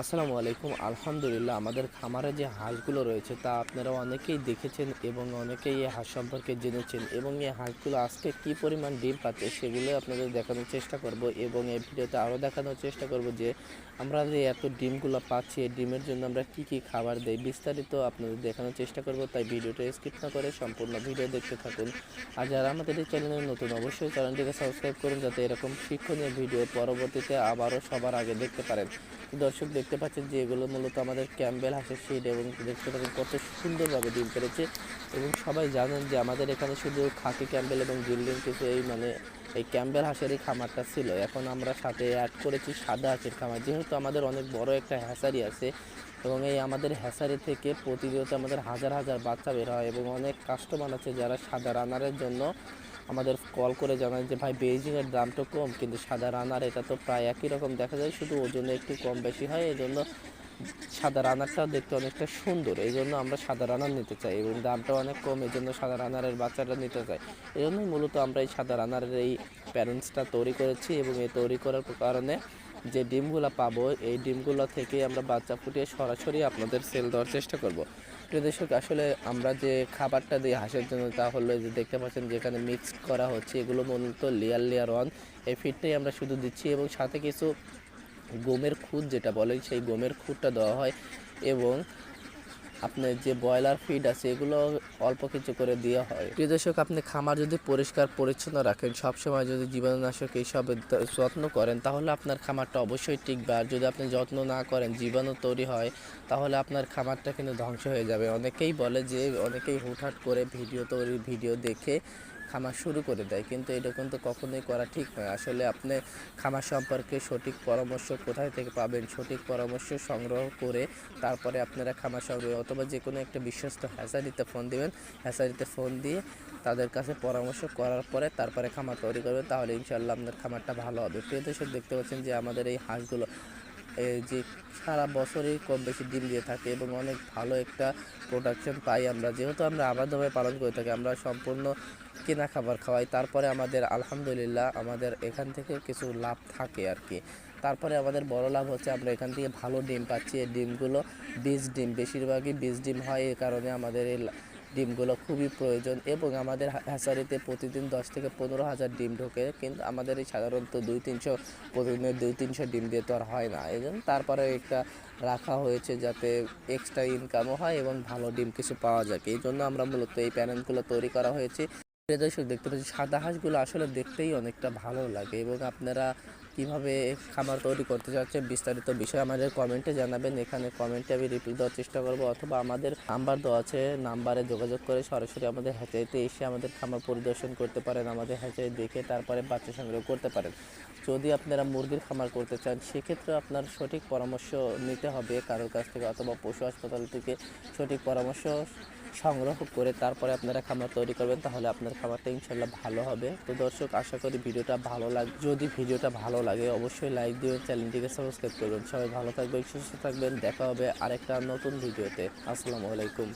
আসসালামু আলাইকুম। আলহামদুলিল্লাহ, আমাদের খামারে যে হাঁসগুলো রয়েছে, তা আপনারা অনেকেই দেখেছেন এবং অনেকেই এই হাঁস সম্পর্কে জেনেছেন এবং এই হাঁসগুলো আজকে কি পরিমাণ ডিম পাচ্ছে সেগুলো আপনাদের দেখানোর চেষ্টা করব এবং এই ভিডিওতে আরও দেখানোর চেষ্টা করব যে আমরা যে এত ডিমগুলো পাচ্ছি, এই ডিমের জন্য আমরা কি কি খাবার দেই, বিস্তারিত আপনাদের দেখানোর চেষ্টা করব, তাই ভিডিওটা স্কিপ না করে সম্পূর্ণ ভিডিও দেখতে থাকুন। আর যারা আমাদের এই চ্যানেলে নতুন, অবশ্যই চ্যানেলটিকে সাবস্ক্রাইব করুন, যাতে এরকম শিক্ষণীয় ভিডিও পরবর্তীতে আবারও সবার আগে দেখতে পারেন। দর্শক দেখতে পাচ্ছেন যে এগুলো মূলত আমাদের ক্যাম্বেল, হাঁসের শিট এবং দেখতে পাচ্ছেন কত সুন্দরভাবে ডিম পেরেছে। এবং সবাই জানেন যে আমাদের এখানে শুধু খাকি ক্যাম্বেল এবং বিল্ডিং কিছু এই মানে এই ক্যাম্বেল হাঁসেরই খামারটা ছিল। এখন আমরা সাথে অ্যাড করেছি সাদা হাঁসের খামার। যেহেতু আমাদের অনেক বড় একটা হ্যাসারি আছে এবং এই আমাদের হ্যাসারি থেকে প্রতিনিয়ত আমাদের হাজার হাজার বাচ্চা বের হয় এবং অনেক কাস্টমার আছে যারা সাদা রানারের জন্য আমাদের কল করে জানায় যে, ভাই বেজিংয়ের দামটা কম, কিন্তু সাদা রানার এটা তো প্রায় একই রকম দেখা যায়। শুধু ওজনে একটু কম বেশি হয় এই জন্য সাদা রানারটাও দেখতে অনেকটা সুন্দর। এই জন্য আমরা সাদা রানার নিতে চাই এবং দামটাও অনেক কম এই জন্য সাদা রানারের বাচ্চাটা নিতে চাই এই জন্যই মূলত আমরা এই সাদা রানারের এই প্যারেন্টসটা তৈরি করেছি এবং এই তৈরি করার কারণে যে ডিমগুলো পাবো, এই ডিমগুলো থেকে আমরা বাচ্চা ফুটিয়ে সরাসরি আপনাদের সেল দেওয়ার চেষ্টা করব। প্রিয় দর্শক আসলে আমরা যে খাবারটা দিই হাঁসের জন্য, তা হলো যে দেখতে পাচ্ছেন যেখানে মিক্স করা হচ্ছে। এগুলো মূলত লেয়ার লেয়ার অন এই ফিডটাই আমরা শুধু দিচ্ছি এবং সাথে কিছু গমের খুদ যেটা বলে সেই গমের খুদটা দেওয়া হয়। এবং আপনার যে ব্রয়লার ফিড আছে, এগুলো অল্প কিছু করে দেওয়া হয়। প্রিয় দর্শক, আপনি খামার যদি পরিষ্কার, পরিচ্ছন্ন রাখেন, সবসময় যদি জীবাণুনাশক এইসবের সব যত্ন করেন, তাহলে আপনার খামারটা অবশ্যই টিকবে। আর যদি আপনি যত্ন না করেন, জীবাণু তৈরি হয়, তাহলে আপনার খামারটা কিন্তু ধ্বংস হয়ে যাবে। অনেকেই বলে যে, অনেকেই হুটহাট করে ভিডিও তৈরি, ভিডিও দেখে খামার শুরু করে দেয়, কিন্তু এটা কিন্তু কখনোই করা ঠিক নয়। আসলে আপনি খামার সম্পর্কে সঠিক পরামর্শ কোথায় থেকে পাবেন, সঠিক পরামর্শ সংগ্রহ করে তারপরে আপনারা খামার সংগ্রহ অথবা যে কোনো একটা বিশ্বস্ত হ্যাচারিতে ফোন দিবেন। হ্যাচারিতে ফোন দিয়ে তাদের কাছে পরামর্শ করার পরে তারপরে খামার তৈরি করবেন, তাহলে ইনশাল্লাহ আপনার খামারটা ভালো হবে। প্রিয় দেখতে পাচ্ছেন যে আমাদের এই হাঁসগুলো যে সারা বছরই কম বেশি ডিম দিয়ে থাকে এবং অনেক ভালো একটা প্রোডাকশন পাই আমরা। যেহেতু আমরা আবাদভাবে পালন করে থাকি, আমরা সম্পূর্ণ কেনা খাবার খাওয়াই। তারপরে আমাদের আলহামদুলিল্লাহ আমাদের এখান থেকে কিছু লাভ থাকে আর কি তারপরে আমাদের বড় লাভ হচ্ছে আমরা এখান থেকে ভালো ডিম পাচ্ছি। এই ডিমগুলো বীজ ডিম, বেশিরভাগই বীজ ডিম হয় এই কারণে আমাদের এই ডিমগুলো খুবই প্রয়োজন এবং আমাদের হ্যা- হ্যাচারিতে প্রতিদিন দশ থেকে পনেরো হাজার ডিম ঢোকে, কিন্তু আমাদের এই সাধারণত দুই তিনশো প্রতিদিনের দুই তিনশো ডিম দিয়ে তো আর হয় না। এই জন্য তারপরে একটা রাখা হয়েছে যাতে এক্সট্রা ইনকামও হয় এবং ভালো ডিম কিছু পাওয়া যায় এই জন্য আমরা মূলত এই প্যানেলগুলো তৈরি করা হয়েছে। দেখতে পাচ্ছি সাদা হাঁসগুলো আসলে দেখতেই অনেকটা ভালো লাগে এবং আপনারা কীভাবে খাবার তৈরি করতে চাচ্ছেন বিস্তারিত বিষয় আমাদের কমেন্টে জানাবেন। এখানে কমেন্টে আমি রিপ্লাই দেওয়ার চেষ্টা করব। অথবা আমাদের নাম্বার দেওয়া আছে নাম্বারে যোগাযোগ করে সরাসরি আমাদের হ্যাচারিতে এসে আমাদের খামার পরিদর্শন করতে পারেন, আমাদের হ্যাচারি দেখে তারপরে বাচ্চা সংগ্রহ করতে পারেন। যদি আপনারা মুরগির খামার করতে চান, সেক্ষেত্রে আপনার সঠিক পরামর্শ নিতে হবে কারোর কাছ থেকে অথবা পশু হাসপাতাল থেকে সঠিক পরামর্শ সংগ্রহ করে তারপরে আপনারা খামার তৈরি করবেন, তাহলে আপনার খামারটা ইনশাল্লাহ ভালো হবে। তো দর্শক, আশা করি ভিডিওটা ভালো লাগে, যদি ভিডিওটা ভালো লাগে অবশ্যই লাইক দিবেন, চ্যানেলটিকে সাবস্ক্রাইব করবেন। সবাই ভালো থাকবেন, সুস্থ থাকবেন, দেখা হবে আরেকটা নতুন ভিডিওতে। আসসালামু আলাইকুম।